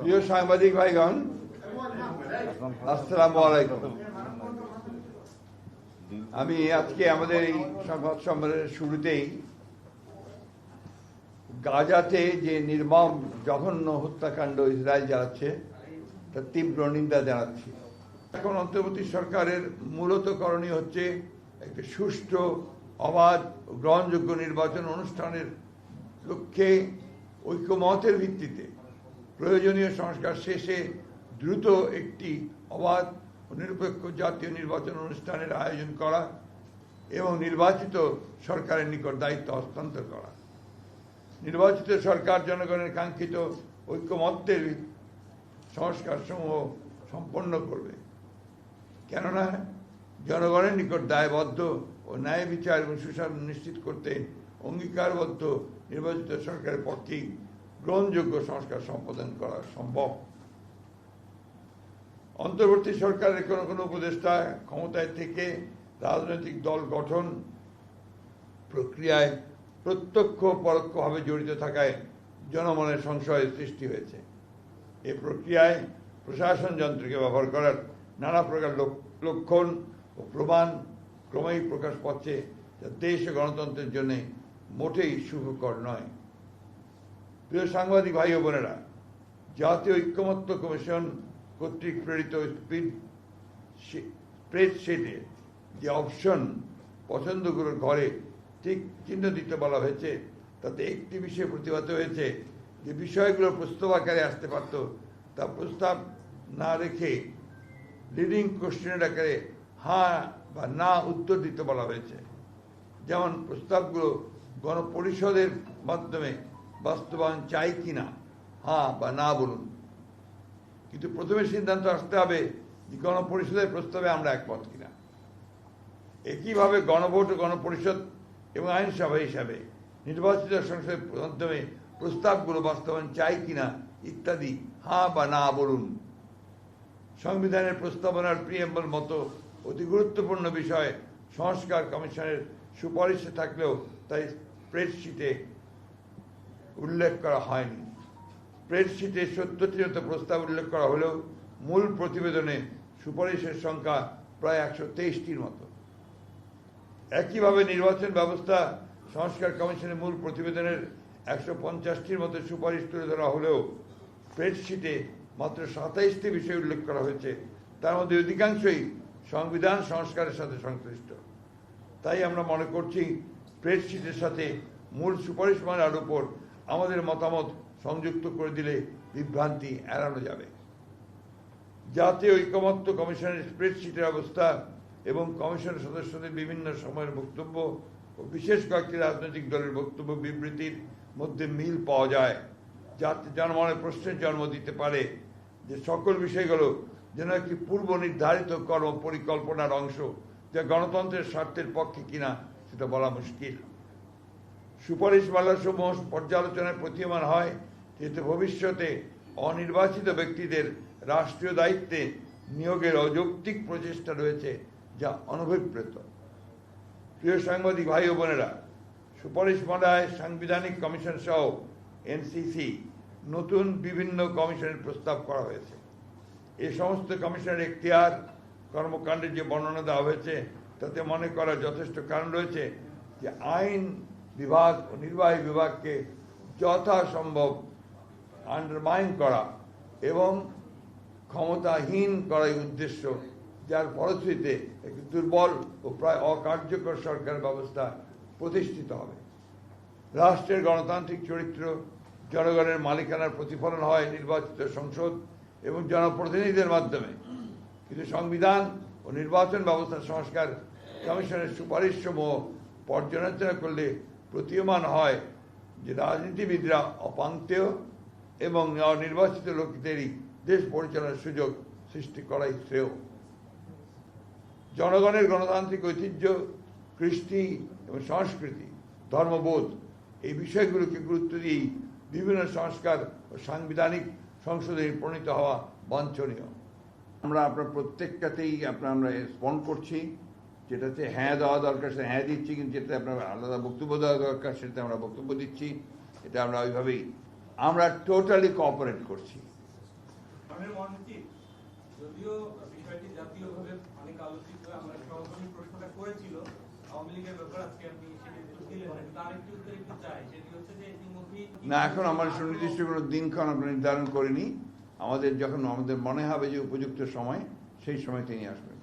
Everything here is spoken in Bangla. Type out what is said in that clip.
প্রিয় সাংবাদিক ভাইগণ, আসসালামু আলাইকুম। আমি আজকে আমাদের এই সংবাদ সম্মেলনের শুরুতেই গাজাতে যে নির্মম, জঘন্য হত্যাকাণ্ড ইসরায়েল চালাচ্ছে, তার তীব্র নিন্দা জানাচ্ছি। এখন অন্তর্বর্তী সরকারের মূলত করণীয় হচ্ছে একটি সুষ্ঠু, অবাধ, গ্রহণযোগ্য নির্বাচন অনুষ্ঠানের লক্ষ্যে ঐক্যমতের ভিত্তিতে প্রয়োজনীয় সংস্কার শেষে দ্রুত একটি অবাধ ও নিরপেক্ষ জাতীয় নির্বাচন অনুষ্ঠানের আয়োজন করা এবং নির্বাচিত সরকারের নিকট দায়িত্ব হস্তান্তর করা। নির্বাচিত সরকার জনগণের কাঙ্ক্ষিত ঐক্যমত্যের সংস্কার সমূহ সম্পন্ন করবে। কেননা, জনগণের নিকট দায়বদ্ধ ও ন্যায় বিচার এবং সুশাসন নিশ্চিত করতে অঙ্গীকারবদ্ধ নির্বাচিত সরকারের পক্ষেই গ্রহণযোগ্য সংস্কার সম্পাদন করা সম্ভব। অন্তর্বর্তী সরকারের কোনো কোনো উপদেষ্টা ক্ষমতায় থেকে রাজনৈতিক দল গঠন প্রক্রিয়ায় প্রত্যক্ষ পরোক্ষভাবে জড়িত থাকায় জনমনের সংশয়ের সৃষ্টি হয়েছে। এ প্রক্রিয়ায় প্রশাসন যন্ত্রকে ব্যবহার করার নানা প্রকার লক্ষণ ও প্রমাণ ক্রমেই প্রকাশ পাচ্ছে যা দেশ ও গণতন্ত্রের জন্য মোটেই শুভকর নয়। প্রিয় সাংবাদিক ভাই ও বোনেরা, জাতীয় ঐক্যমত্য কমিশন কর্তৃক প্রেরিত স্পিড স্প্রেডশিটে যে অপশন পছন্দগুলোর ঘরে ঠিক চিহ্ন দিতে বলা হয়েছে, তাতে একটি বিষয়ে প্রতিবাদ হয়েছে। যে বিষয়গুলো প্রস্তাব আকারে আসতে পারত, তা প্রস্তাব না রেখে লিডিং কোশ্চেনের আকারে হ্যাঁ বা না উত্তর দিতে বলা হয়েছে। যেমন প্রস্তাবগুলো গণপরিষদের মাধ্যমে বাস্তবায়ন চাই কিনা? হ্যাঁ বা না বলুন। কিন্তু প্রথমে সিদ্ধান্ত আসতে হবে যে গণপরিষদের প্রস্তাবে আমরা একমত কিনা। একইভাবে গণভোট গণপরিষদ এবং আইনসভা হিসাবে নির্বাচিত সংসদের মাধ্যমে প্রস্তাবগুলো বাস্তবায়ন চাই কিনা ইত্যাদি হ্যাঁ বা না বলুন। সংবিধানের প্রস্তাবনার প্রিয়েম্বল মতো অতি গুরুত্বপূর্ণ বিষয় সংস্কার কমিশনের সুপারিশে থাকলেও তাই স্প্রেডশিটে উল্লেখ করা হয়নি। স্প্রেডশিটে সত্তরটি মতো প্রস্তাব উল্লেখ করা হলেও মূল প্রতিবেদনে সুপারিশের সংখ্যা প্রায় একশো তেইশটির মতো। একইভাবে নির্বাচন ব্যবস্থা সংস্কার কমিশনের মূল প্রতিবেদনের একশো পঞ্চাশটির মতো সুপারিশ তুলে ধরা হলেও স্প্রেডশিটে মাত্র সাতাইশটি বিষয় উল্লেখ করা হয়েছে। তার মধ্যে অধিকাংশই সংবিধান সংস্কারের সাথে সংশ্লিষ্ট। তাই আমরা মনে করছি স্প্রেডশিটের সাথে মূল সুপারিশমালার উপর আমাদের মতামত সংযুক্ত করে দিলে বিভ্রান্তি এড়ানো যাবে। জাতীয় ঐকমত্য কমিশনের স্প্রেডশিটের অবস্থা এবং কমিশনের সদস্যদের বিভিন্ন সময়ের বক্তব্য ও বিশেষ কয়েকটি রাজনৈতিক দলের বক্তব্য বিবৃতির মধ্যে মিল পাওয়া যায়। যাতে জনমনে প্রশ্নের জন্ম দিতে পারে যে সকল বিষয়গুলো যেন একটি পূর্ব নির্ধারিত কর্ম পরিকল্পনার অংশ যা গণতন্ত্রের স্বার্থের পক্ষে কিনা সেটা বলা মুশকিল। সুপারিশমালা সমূহ পর্যালোচনায় প্রতীয়মান হয়, যেহেতু ভবিষ্যতে অনির্বাচিত ব্যক্তিদের রাষ্ট্রীয় দায়িত্বে নিয়োগের অযৌক্তিক প্রচেষ্টা রয়েছে যা অনভিপ্রেত। প্রিয় সাংবাদিক ভাই ও বোনেরা সুপারিশমালায় সাংবিধানিক কমিশন সহ এনসিসি নতুন বিভিন্ন কমিশনের প্রস্তাব করা হয়েছে। এ সমস্ত কমিশনের এখতিয়ার, কর্মকাণ্ডের যে বর্ণনা দেওয়া হয়েছে, তাতে মনে করার যথেষ্ট কারণ রয়েছে যে আইন বিভাগ ও নির্বাহী বিভাগকে যথাসম্ভব আন্ডারমাইন করা এবং ক্ষমতাহীন করাই উদ্দেশ্য, যার ফলশ্রুতিতে একটি দুর্বল ও প্রায় অকার্যকর সরকার ব্যবস্থা প্রতিষ্ঠিত হবে। রাষ্ট্রের গণতান্ত্রিক চরিত্র, জনগণের মালিকানার প্রতিফলন হয় নির্বাচিত সংসদ এবং জনপ্রতিনিধিদের মাধ্যমে। কিন্তু সংবিধান ও নির্বাচন ব্যবস্থা সংস্কার কমিশনের সুপারিশ সমূহ পর্যালোচনা করলে প্রতীয়মান হয় যে রাজনীতিবিদরা অপাঙ্ক্তেয় এবং নির্বাচিত লোকদেরই দেশ পরিচালনার সুযোগ সৃষ্টি করাই শ্রেয়। জনগণের গণতান্ত্রিক ঐতিহ্য, কৃষ্টি এবং সংস্কৃতি, ধর্মবোধ এই বিষয়গুলোকে গুরুত্ব দিয়েই বিভিন্ন সংস্কার ও সাংবিধানিক সংসদে প্রণীত হওয়া বাঞ্ছনীয়। আমরা আপনার প্রত্যেকটাতেই আপনার আমরা রেসপন্ড করছি। যেটাতে হ্যাঁ দেওয়া দরকার সেটা হ্যাঁ দিচ্ছি কিন্তু যেটা আপনার আলাদা বক্তব্য দেওয়া দরকার সেটা আমরা বক্তব্য দিচ্ছি। এটা আমরা ওইভাবেই আমরা টোটালি কোঅপারেট করছি। যদিও বিষয়টি জাতীয়ভাবে অনেক আলোচিত আমরা সহকর্মী প্রশ্নটা করেছিল আওয়ামী লীগের ব্যাপার আজকে আপনি সেটি উত্তর দিলেন না। কিন্তু উত্তর একটু চাই সেটি হচ্ছে যে ইতিমধ্যেই না এখন আমার সুনির্দিষ্ট কোনো দিনক্ষণ আমরা নির্ধারণ করিনি। আমাদের যখন আমাদের মনে হবে যে উপযুক্ত সময় সেই সময় তিনি আসবেন।